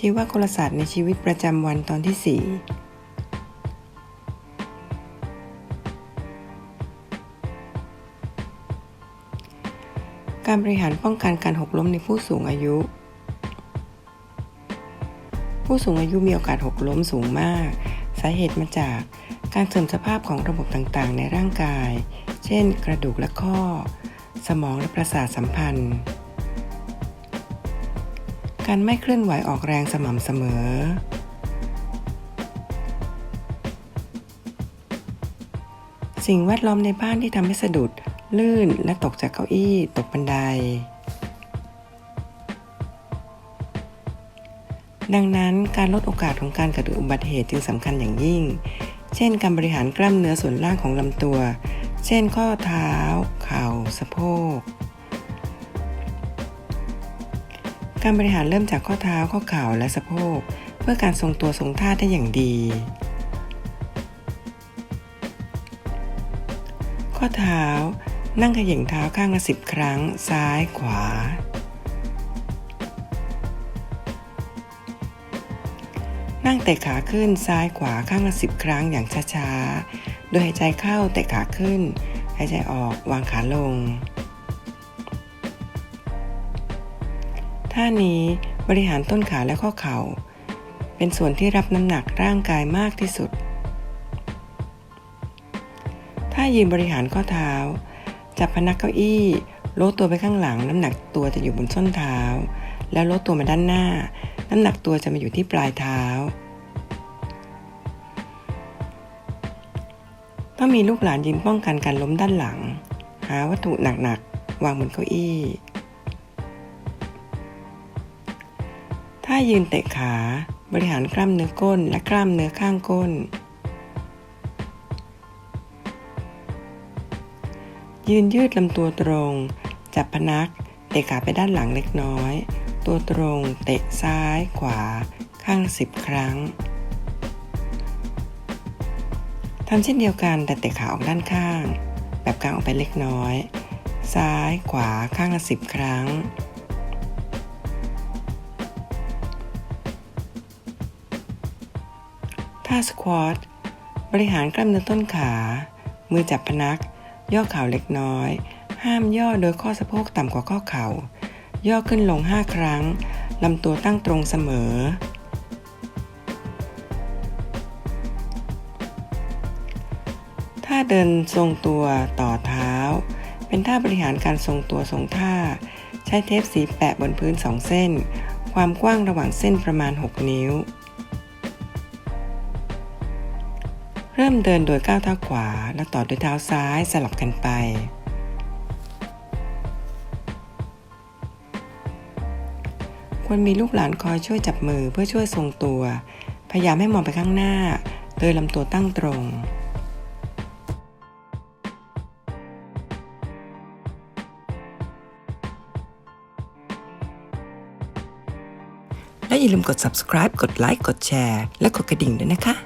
ชีวกลศาสตร์ในชีวิตประจำวันตอนที่ 4 การบริหารป้องกันการหกล้มในผู้สูงอายุ ผู้สูงอายุมีโอกาสหกล้มสูงมาก สาเหตุมาจากการเสื่อมสภาพของระบบต่างๆ ในร่างกาย เช่น กระดูกและข้อ สมองและประสาทสัมพันธ์ การไม่เคลื่อนไหวออกแรงสม่ำเสมอ สิ่งแวดล้อมในบ้านที่ทำให้สะดุด ลื่นและตกจากเก้าอี้ตกบันได ดังนั้นการลดโอกาสของการเกิดอุบัติเหตุจึงสำคัญอย่างยิ่ง เช่น การบริหารกล้ามเนื้อส่วนล่างของลำตัว เช่นข้อเท้า เข่า สะโพก การบริหารเริ่มจากข้อเท้าข้อเข่าและสะโพก เพื่อการทรงตัวทรงท่าได้อย่างดี ข้อเท้า นั่งขย่งเท้าข้างละสิบครั้ง ซ้ายขวา นั่งเตะขาขึ้นซ้ายขวาข้างละสิบครั้งอย่างช้าๆ โดยหายใจเข้าเตะขาขึ้น หายใจออกวางขาลง ท่านี้บริหารต้นขาและข้อเข่า เป็นส่วนที่รับน้ำหนักร่างกายมากที่สุดถ้ายืนบริหารข้อเท้า จับพนักเก้าอี้ลดตัวไปข้างหลัง น้ำหนักตัวจะอยู่บนส้นเท้า แล้วลดตัวมาด้านหน้า น้ำหนักตัวจะมาอยู่ที่ปลายเท้า ต้องมีลูกหลานยืนป้องกันการล้มด้านหลัง หาวัตถุหนักๆวางบนเก้าอี้ ถ้ายืนเตะขาบริหารกล้ามเนื้อก้นและกล้ามเนื้อข้างก้น ยืนยืดลำตัวตรง จับพนัก เตะขาไปด้านหลังเล็กน้อย ตัวตรงเตะซ้ายขวา ข้างสิบครั้งทำเช่นเดียวกันแต่เตะขาออกด้านข้าง แบบกลางออกไปเล็กน้อย ซ้ายขวาข้างละสิบครั้ง ท่าสควอตบริหารกล้ามเนื้อต้นขา มือจับพนัก ย่อเข่าเล็กน้อย ห้ามย่อโดยข้อสะโพกต่ำกว่าข้อเข่า ย่อขึ้นลง 5 ครั้ง ลำตัวตั้งตรงเสมอ ท่าเดินทรงตัวต่อเท้า เป็นท่าบริหารการทรงตัวทรงท่า ใช้เทปสีแปะบนพื้น 2 เส้น ความกว้างระหว่างเส้นประมาณ 6 นิ้ว เริ่มเดินโดยก้าวเท้าขวา แล้วต่อด้วยเท้าซ้ายสลับกันไป ควรมีลูกหลานคอยช่วยจับมือเพื่อช่วยทรงตัว พยายามให้มองไปข้างหน้า โดยลำตัวตั้งตรงและอย่าลืมกด subscribe กดไลค์ กดแชร์ และกดกระดิ่งด้วยนะคะ